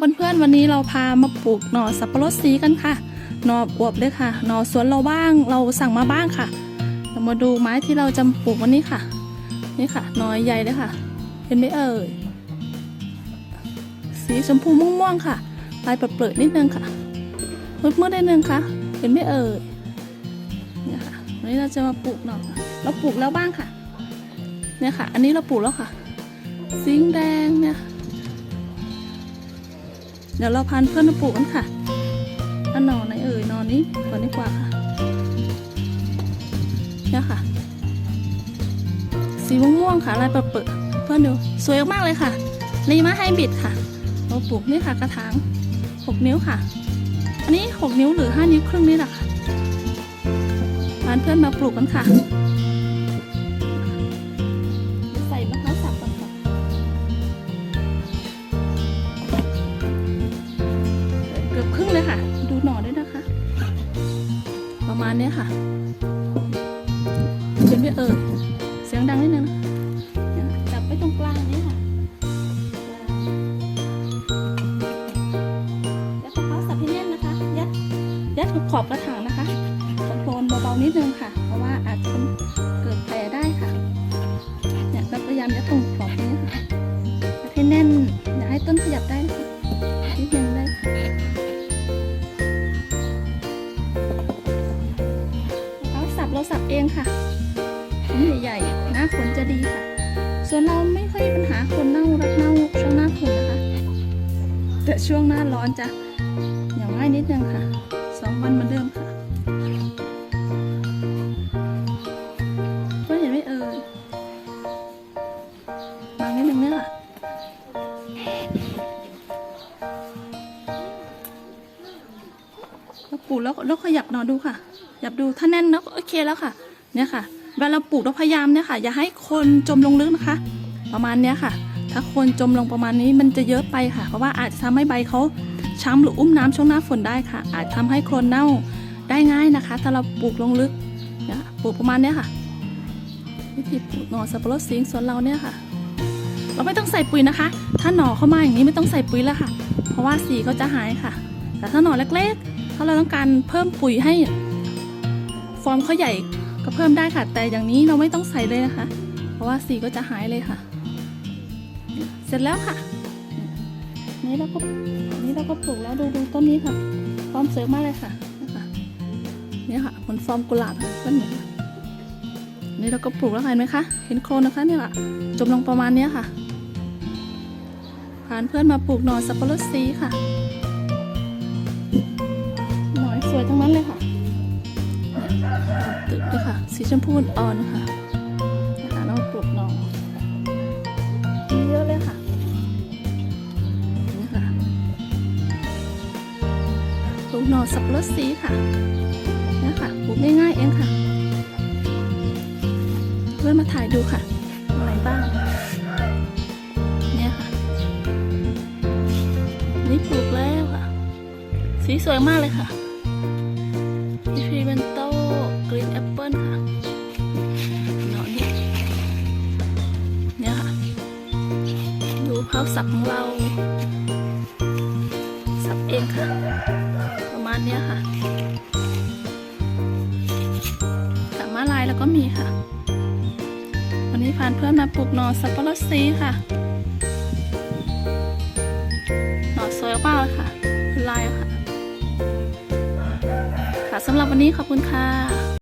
เพื่อนๆวันนี้เราพามาปลูกหน่อสับปะรดสีกันค่ะ หน่ออวบเลยค่ะ หน่อสวนเราบ้างเราสั่งมาบ้างค่ะ เรามาดูไม้ที่เราจะปลูกวันนี้ค่ะ นี่ค่ะหน่อใหญ่เลยค่ะ เห็นไหมเอ่ย สีชมพูม่วงๆค่ะลายเปรอะๆนิดนึงค่ะมืดๆนิดนึงค่ะ เห็นไหมเอ่ยเนี่ยค่ะวันนี้เราจะมาปลูกหน่อเราปลูกแล้วบ้างค่ะ เนี่ยค่ะ อันนี้เราปลูกแล้วค่ะสิงแดงเนี่ย เดี๋ยวเราพันเพื่อนมาปลูกกันค่ะอันนอนไหนเอ่ยนอนนี้ก่อนดีกว่าค่ะเนี่ยค่ะ สีม่วงๆค่ะลายเปิดเพื่อนดูสวยมากเลยค่ะรีมาให้บิดค่ะเราปลูกนี่ค่ะกระถาง6 นิ้วค่ะ อันนี้ 6 นิ้วหรือ 5 นิ้วครึ่งนี่แหละค่ะพันเพื่อนมาปลูกกันค่ะ ณนี้ค่ะเป็นไม่เอ่ยเสียงดังนิดนึงจับไว้ตรงกลางนี้ค่ะยัดมะพร้าสับให้แน่นนะคะ ยัดยัดขอบกระถางนะคะคอนโทรลเบาๆนิดนึงค่ะ เพราะว่าอาจจะเกิดแผลได้ค่ะเนี่ยเราพยายามยัดตรงขอบนี้ค่ะให้แน่นอย่าให้ต้นขยับได้นะคะ สับเราสับเองค่ะขนใหญ่ๆหน้าขนจะดีค่ะ ส่วนเราไม่ค่อยมีปัญหาขนเน่ารักเน่าช่วงหน้าฝนนะคะ แต่ช่วงหน้าร้อนจะอย่างง่ายนิดนึงค่ะสองวันเหมือนเดิมค่ะก็เห็นไหมเอ่ยบางนิดนึงเนี่ยค่ะเราปลูกแล้วแล้วขยับนอนดูค่ะ ขยับดูถ้าแน่นแล้วโอเคแล้วค่ะเนี่ยค่ะเวลาเราปลูกเราพยายามเนี่ยค่ะ อย่าให้คนจมลงลึกนะคะ ประมาณเนี้ยค่ะ ถ้าคนจมลงประมาณนี้มันจะเยอะไปค่ะ เพราะว่าอาจจะทำให้ใบเขาช้ำหรืออุ้มน้ำช่วงหน้าฝนได้ค่ะ อาจทำให้โคลนเน่าได้ง่ายนะคะ ถ้าเราปลูกลงลึกเนี่ยปลูกประมาณเนี้ยค่ะวิธีปลูกหน่อสับปะรดสิงสวนเราเนี่ยค่ะ เราไม่ต้องใส่ปุ๋ยนะคะ ถ้าหน่อเข้ามาอย่างนี้ไม่ต้องใส่ปุ๋ยแล้วค่ะ เพราะว่าสีเขาจะหายค่ะ แต่ถ้าหน่อเล็กๆ ถ้าเราต้องการเพิ่มปุ๋ยให้ ฟอร์มเขาใหญ่ก็เพิ่มได้ค่ะ แต่อย่างนี้เราไม่ต้องใส่เลยนะคะ เพราะว่าสีก็จะหายเลยค่ะ เสร็จแล้วค่ะ นี่เราก็นี่เราก็ปลูกแล้วดูดูต้นนี้ค่ะ ฟอร์มเสวยมมากเลยค่ะเนี่ยค่ะเหมือนฟอร์มกุหลาบค่ะต้นนี้นี่เราก็ปลูกแล้วเห็นไหมคะ เห็นโคลนนะคะเนี่ยค่ะจมลงประมาณเนี้ยค่ะพานเพื่อนมาปลูกหน่อสับปะรดสีค่ะ หน่อยสวยทั้งนั้นเลยค่ะ สีชมพูอ่อนค่ะนะคะเราปลูกหน่อมีเยอะเลยค่ะนี่ค่ะปลูกหน่อสับปะรดสีค่ะนี่ค่ะปลูกง่ายๆเองค่ะเพื่อนมาถ่ายดูค่ะอะไรบ้างเนี่ยค่ะ นี่ปลูกแล้วค่ะ สีสวยมากเลยค่ะอิฟิเวนโตกรีนแอ ปเปิ้ลค่ะเนาะนี่เนี่ยค่ะ ดูเผาสับของเรา สับเองค่ะ ประมาณเนี้ยค่ะกับมาลายแล้วก็มีค่ะ วันนี้พานเพื่อนมาปลูกหน่อสับปะรดซีค่ะ หน่อสวยมากเลยค่ะลายค่ะค่ะสำหรับวันนี้ขอบคุณค่ะ